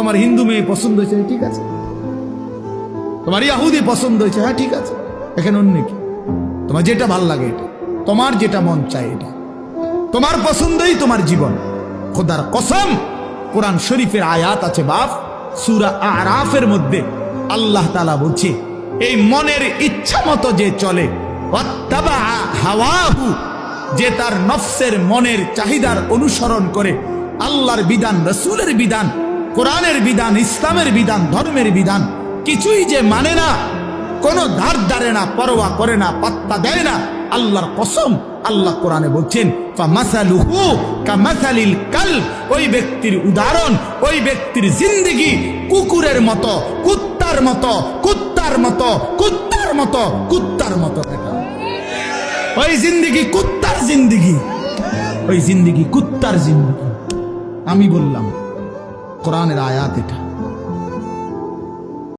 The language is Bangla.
তোমার হিন্দু মেয়ে পছন্দ হয়েছে, ঠিক আছে। তোমার ইয়াহুদি পছন্দ হয়েছে হ্যাঁ ঠিক আছে। এখানে অন্য কি? তোমার যেটা ভালো লাগে এটা। তোমার যেটা মন চায় এটা। তোমার পছন্দই তোমার জীবন। খোদার কসম, কোরআন শরীফের আয়াত আছে বাপ, সুরা আরাফের মধ্যে আল্লাহ তালা বলছে, এই মনের ইচ্ছা মতো যে চলে হাওয়াহু যে তার নফসের মনের চাহিদার অনুসরণ করে, আল্লাহর বিধান, রসুলের বিধান কোরআনের বিধান, ইসলামের বিধান, ধর্মের বিধান কিছুই যে মানে না, কোনো ধার ধারে না, পরোয়া করে না, পাত্তা দেয় না, আল্লাহর কসম, আল্লাহ কোরআনে বলছেন কাল ওই ব্যক্তির উদাহরণ, ওই ব্যক্তির জিন্দেগি কুকুরের মতো, কুত্তার মতো কুত্তার মতো কুত্তার মতো কুত্তার মতো ওই জিন্দেগি কুত্তার জিন্দেগি, ওই জিন্দেগি কুত্তার জিন্দেগি। আমি বললাম কোরআনের আয়াত এটা।